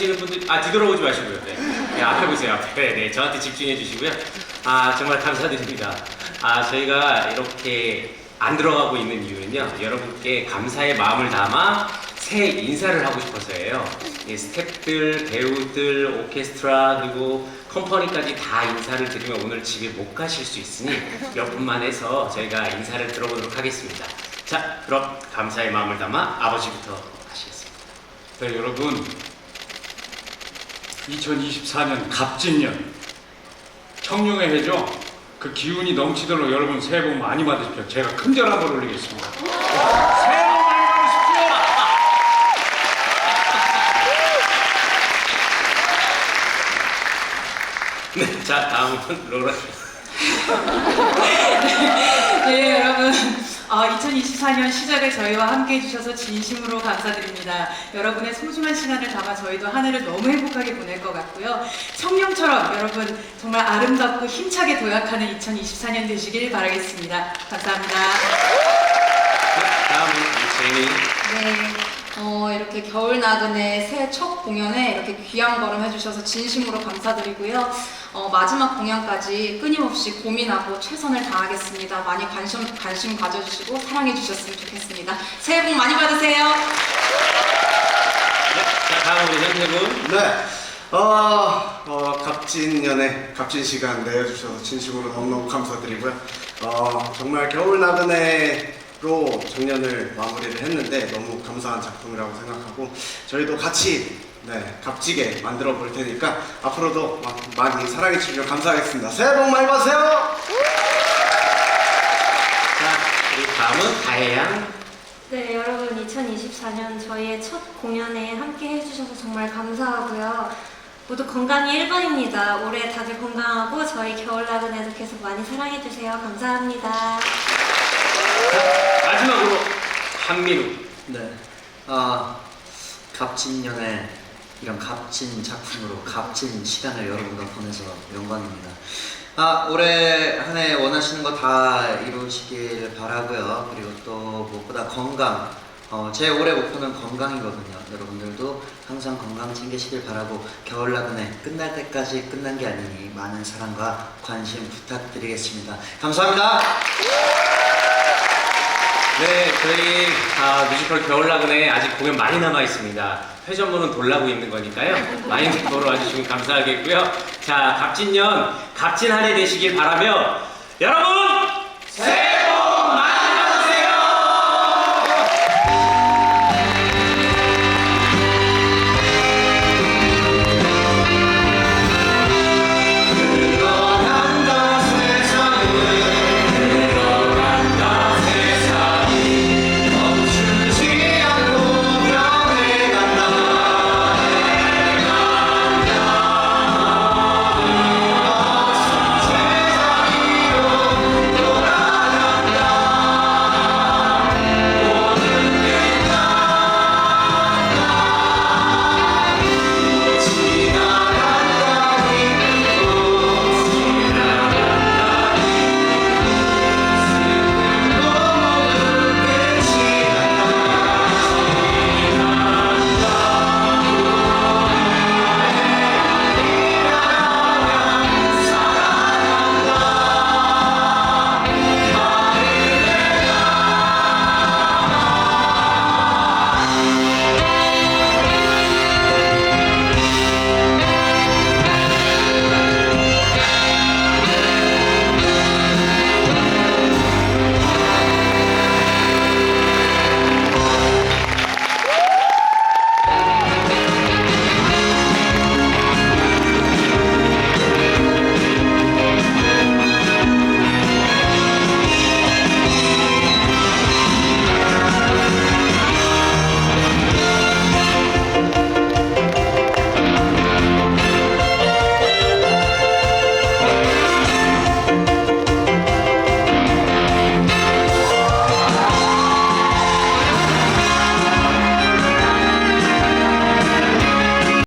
계시는 분들 아 뒤돌아보지 마시고요. 네. 네, 앞에 보세요. 앞에 네 저한테 집중해 주시고요. 아 정말 감사드립니다. 아 저희가 이렇게 안 들어가고 있는 이유는요. 여러분께 감사의 마음을 담아 새해 인사를 하고 싶어서예요. 이 스태프들, 배우들, 오케스트라 그리고 컴퍼니까지 다 인사를 드리면 오늘 집에 못 가실 수 있으니 몇 분만 해서 저희가 인사를 들어보도록 하겠습니다. 자, 그럼 감사의 마음을 담아 아버지부터 하시겠습니다. 네, 여러분 2024년 갑진년 청룡의 해죠. 그 기운이 넘치도록 여러분 새해 복 많이 받으십시오. 제가 큰 절 한번 올리겠습니다. 새해 복 많이 받으십시오. 네, 자 다음은 로라 씨. 네, 여러분. 어, 2024년 시작을 저희와 함께 해주셔서 진심으로 감사드립니다. 여러분의 소중한 시간을 담아 저희도 한 해를 너무 행복하게 보낼 것 같고요. 청룡처럼 여러분 정말 아름답고 힘차게 도약하는 2024년 되시길 바라겠습니다. 감사합니다. 네, 다음은 제니. 네, 어, 이렇게 겨울 나그네 새해 첫 공연에 이렇게 귀한 걸음 해주셔서 진심으로 감사드리고요. 어, 마지막 공연까지 끊임없이 고민하고 최선을 다하겠습니다. 많이 관심, 관심 가져주시고 사랑해주셨으면 좋겠습니다. 새해 복 많이 받으세요. 네, 자 다음 우리 현태군. 네. 어, 어, 값진 연애, 값진 시간 내어주셔서 진심으로 너무너무 감사드리고요. 어, 정말 겨울 나그네 로 작년을 마무리를 했는데 너무 감사한 작품이라고 생각하고 저희도 같이 네, 값지게 만들어 볼 테니까 앞으로도 마- 많이 사랑해 주시면 감사하겠습니다. 새해 복 많이 받으세요! 자 그리고 다음은 다혜양. 네, 여러분 2024년 저희의 첫 공연에 함께 해주셔서 정말 감사하고요. 모두 건강이 1번입니다. 올해 다들 건강하고 저희 겨울 나그네도 계속 많이 사랑해주세요. 감사합니다. 자 마지막으로 한민우. 네. 아, 값진 연애 이런 값진 작품으로 값진 시간을 여러분과 보내서 영광입니다. 아, 올해 한 해 원하시는 거 다 이루시길 바라고요. 그리고 또 무엇보다 건강. 어, 제 올해 목표는 건강이거든요. 여러분들도 항상 건강 챙기시길 바라고 겨울 나그네 끝날 때까지 끝난 게 아니니 많은 사랑과 관심 부탁드리겠습니다. 감사합니다. 네, 저희 아, 뮤지컬 겨울나그네 아직 공연 많이 남아 있습니다. 회전문은 돌라고 있는 거니까요. 많이 보러 와주시면 감사하겠고요. 자, 갑진년 값진 한 해 되시길 바라며 여러분